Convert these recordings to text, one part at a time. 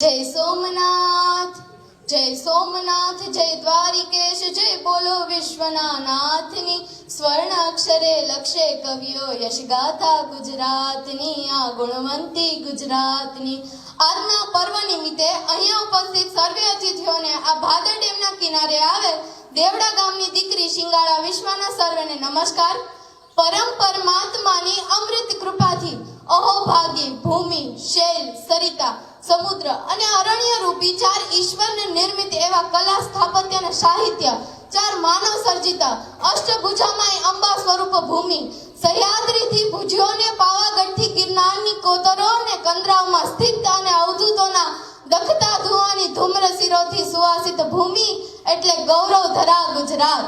જય સોમનાથ જય સોમનાથ, જય દ્વારિકેશ, જય બોલો વિશ્વના નાથની સ્વર્ણ અક્ષરે લક્ષે કવિઓ યશ ગાથા ગુજરાતની, આ ગુણવંતી ગુજરાતની. આજના પર્વ નિમિત્તે અહીંયા ઉપસ્થિત સર્વે અતિથિઓને આ ભાદર ડેમના કિનારે આવેલ દેવડા ગામની દીકરી શિંગાળા વિશ્વના સર્વેને નમસ્કાર. પરમ પરમાત્માની અમૃત કૃપાથી અહોભાગી ભૂમિ, શૈલ, સરિતા સમુદ્ર અને અરણ્ય રૂપી ચાર ઈશ્વરને નિર્મિત એવા કલા સ્થાપત્ય અને સાહિત્ય, ચાર માનવ સર્જિત અષ્ટભુજામાં અંબા સ્વરૂપ ભૂમિ. સહ્યાદ્રીથી ભુજોને પાવાગઢથી ગિરનારની કોતરો અને કંદરાવમાં સ્થિત અને અવધૂતોના દખતા ધુવાની ધૂમ્ર શિરોથી સુવાસિત ભૂમિ એટલે ગૌરવ ધરા ગુજરાત.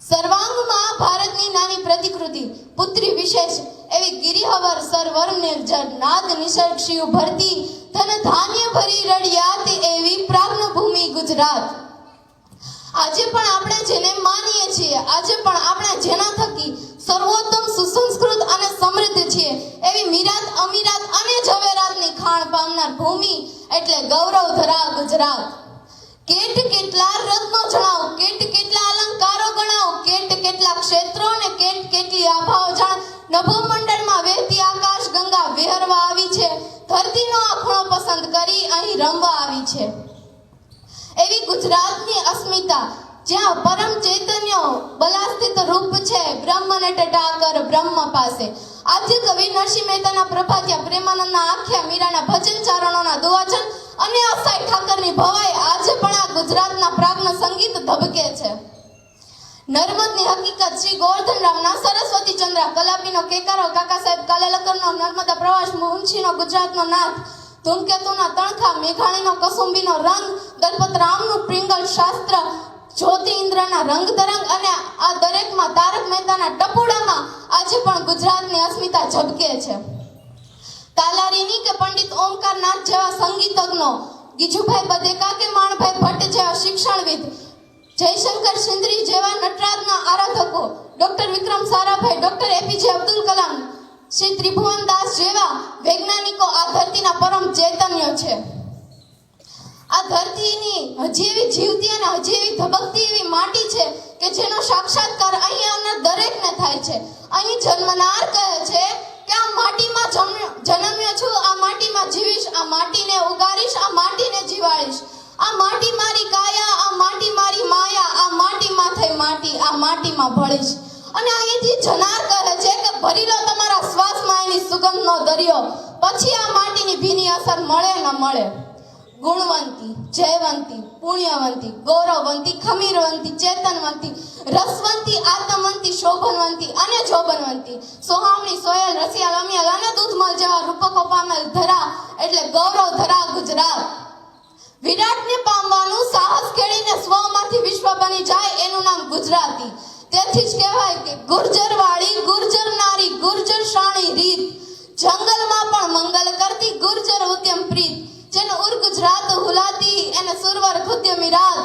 સર્વાંગમાં ભારતની નાની પ્રતિકૃતિ, પુત્રી વિશેષ એવી ગિરિહવર સરવર નિર્જર નાદ નિસર્ગ શિવ ભરતી ધાન્ય ભરી રડિયાત એવી પ્રાગ્ન ભૂમિ ગુજરાત. આજે પણ આપણે જેને માનીએ છીએ, આજે પણ આપણે જેના થકી સર્વોત્તમ સુસંસ્કૃત અને સમૃદ્ધ છીએ, એવી મીરાત, અમીરાત અને ઝવેરાતની ખાણ પામનાર ભૂમિ એટલે ગૌરવ ધરા ગુજરાત. કેટ કેટલા રત્નો જણાવો, કેટ કેટલા અલંકારો ગણાવો, કેટ કેટલા ક્ષેત્રો અને કેટ કેટલી આભાઓ જાણ, નભો ધરતીનો આખણો પસંદ કરી અહીં રમવા આવી છે. એવી ગુજરાતની અસ્મિતા, જ્યાં પરમ ચૈતન્ય બલાસ્થિત રૂપ છે બ્રહ્મને ટટાકર બ્રહ્મ પાસે. આજે કવિ નરસિંહ મહેતાના પ્રભાત્યા પ્રેમાનંદના આખ્યા મીરાના ભજન ચારણોના દુવાચન અને અસાઈ ઠાકરની ભવાઈ આજે પણ આ ગુજરાતના પ્રાગ્ન સંગીત ધબકે છે. નર્મદની હકીકત શ્રી ગોવર્ધનરામના સરસ્વતી ચંદ્ર કલાપીનો કેકારો, કાકા સાહેબ કાલેલકરનો, નર્મદા પ્રવાસ મુંશીનો ગુજરાતનો નાથ, ધૂમકેતુના તણખા, મેઘાણીનો, કસુંબીનો રંગ, દલપત રામનું પ્રિંગલ શાસ્ત્ર, જ્યોતિ ઇન્દ્રના રંગ તરંગ અને આ દરેકમાં તારક મહેતાના ટપુડામાં આજે પણ ગુજરાતની અસ્મિતા ઝબકે છે. તાલારીની કે પંડિત ઓમકારનાથ જેવા સંગીતજ્ઞો, ગીજુભાઈ બધેકા કે માણભાઈ ભટ્ટ જેવા શિક્ષણવિદ જયશંકર સિંદ્રી જેવા નટરાજના આરાધકો, doctor Vikram Sarabhai, doctor APJ Abdul Kalam, Shri Tribhuvan Das જેવા વૈજ્ઞાનિકો આ ધરતીના પરમ ચૈતન્ય છે. આ ધરતીની હજી એવી જીવતી અને હજી એવી ધબકતી એવી માટી છે કે જેનો સાક્ષાત્કાર અહીં આવનાર દરેકને થાય છે. અહીં જન્મનાર કહે છે કે આ માટીમાં જન્મ્યો છું, આ માટીમાં જીવીશ, આ માટીને ઉગાડીશ, આ માટીને જીવાડીશ. આ માટી મારી કાયા આ માટીમાં થઈ માટી, આ માટીમાં ભળીશ અને અહીંથી જનાર કહે છે કે ભરી લો તમારા શ્વાસમાં એની સુગંધનો દરિયો. પછી આ માટીની ભીની અસર મળે ન મળે. ગુણવંતી, જયવંતી, પુણ્યવંતી, ગૌરવવંતી, ખમીરવંતી, ચેતનવંતી, રસવંતી આત્મવંતી શોભનવંતી અને જોબનવંતી. સોહામણી સોયલ રસિયાલ અમિયાલ અને દૂધમલ જેવા રૂપકો પામેલ ધરા એટલે ગૌરવ ધરા ગુજરાત. વિરાટને પામવાનું સાહસ કેળીને સ્વમાંથી વિશ્વ બની જાય એનું નામ ગુજરાતી. તેથી જ કહેવાય કે ગુર્જર વાળી ગુર્જર નારી, ગુર્જર શાણી રીત. જંગલમાં પણ મંગલ કરતી ગુર્જર ઉદ્યમ પ્રીત. જેને ઉર ગુજરાત હુલાતી, એને સુરવર ખુદ્ય મિરાત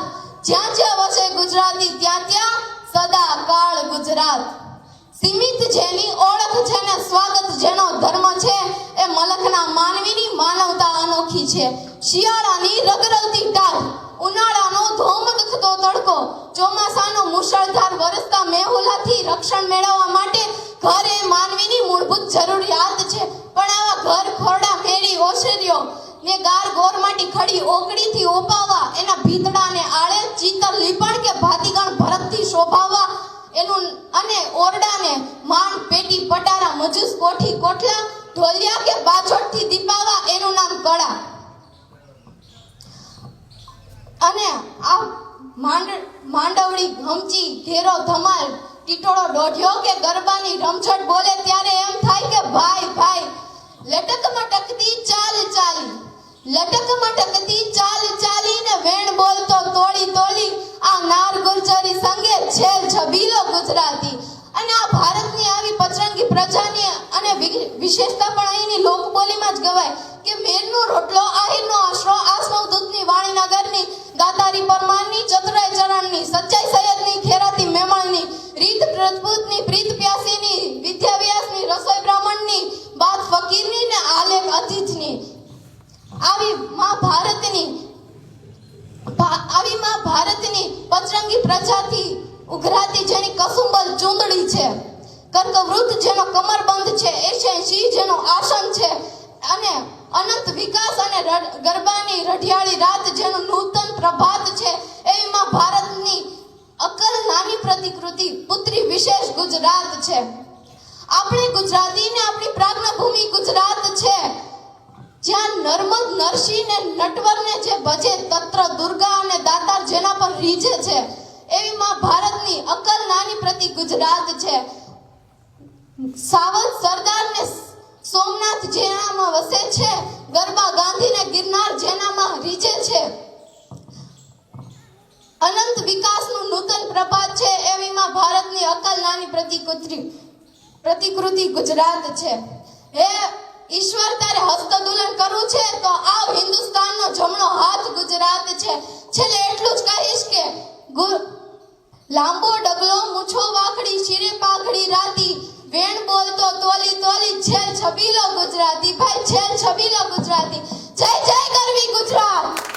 જ્યાં જ્યાં વસે ગુજરાતી, ત્યાં ત્યાં સદા કાળ ગુજરાત. સીમિત જેની ઓળખ છે ને સ્વાગત, જેનો ધર્મ છે, એ મલકના માનવીની માનવતા અનોખી છે. શિયાળાની રગરગતી ટાઢ ઉનાળાનો ધોમધખતો તડકો. ચોમાસાનો મુશળધાર વરસતા મેહુલાથી રક્ષણ મેળવવા માટે ઘર માનવીની મૂળભૂત જરૂરિયાત છે. પણ આવા ઘર ખોરડા મેળી ઓસરીઓ ને ગાર ગોર માટી ખડી ઓકડીથી ઓપાવા એના ભીતડાને આળે ચિતર લીપણ કે ભાતીગણ ભરતથી શોભાવવા, એનું અને ઓરડાને માન, પેટી, પટારા, મજૂસ, કોઠી, કોઠલા, ઢોલિયા કે બાજોટથી દીપાવા એનું નામ કળા અને આ માંડ માંડવડી ઘમચી ઘેરો ધમાલ, ટીટોળો દોઢ્યો કે ગરબાની રમઝટ બોલે ત્યારે એમ થાય કે ભાઈ ભાઈ, લટકમાં ટકતી ચાલ ચાલી, લટકમાં ટકતી ચાલ ચાલી ને વેણ બોલતો તોડી તોડી, આ નાર ગુર્જરી સંગે છેલ છબીલો ગુજરાતી. અને આ ભારતની આવી પચરંગી પ્રજાની અને વિશેષતા પણ અહીંની લોકબોલીમાં જ ગવાય કે મેનનો રોટલો, આહીરનો આશરો આસનવ દૂધની વાણીનગરની દાતારી પરમારની ચતુરાય ચરણની, સચ્ચાઈ સૈયદની, ખેરાતી મેમણની રીત રજપૂતની પ્રીત પ્યાસીની વિદ્યાવ્યાસની રસોઈ બ્રાહ્મણની, બાદ ફકીરની ને આલેખ અતિથની આવી માં ભારતની આવી માં ભારતની પચરંગી પ્રજાથી ઉઘરાતી જેની કસુંબલ ચૂંદડી છે. કર્કવૃત જેનો કમરબંધ છે એશિયન સિંહ જેનો આસન છે, અને અનંત વિકાસ અને ગરબાની રઢિયાળી રાત જેનું નૂતન પ્રભાત છે, એમાં ભારતની અકલ નાની પ્રતિકૃતિ, પુત્રી વિશેષ ગુજરાત છે. આપણે ગુજરાતીને આપણી પ્રાજ્ઞભૂમિ ગુજરાત છે. જ્યાં નર્મદ નરસિંહ ને નટવરને જે ભજે તત્ર દુર્ગા અને દાતાર જેના પર રીઝે છે એવી માં ભારતની અકલ નાની પ્રતિ ગુજરાત છે. સાવલ સરદાર ને સોમનાથ જેનામાં વસે છે, ગરબા ગાંધી ને ગિરનાર જેનામાં રીજે છે. અનંત વિકાસનું નૂતન પ્રભાત છે, એવીમાં ભારતની અકલ નાની પ્રતિકૃતિ પ્રતિકૃતિ ગુજરાત છે. હે ઈશ્વર, તારે હસ્તદુલન કરવું છે, તો આવ હિન્દુસ્તાનનો જમણો હાથ ગુજરાત છે. છેલ્લે એટલું જ કહીશ કે લાંબો ડગલો મૂછો વેણ બોલતો તોલી તોલી છેલ છબીલો ગુજરાતી. ભાઈ, છેલ છબીલો ગુજરાતી. જય જય કરવી ગુજરાત.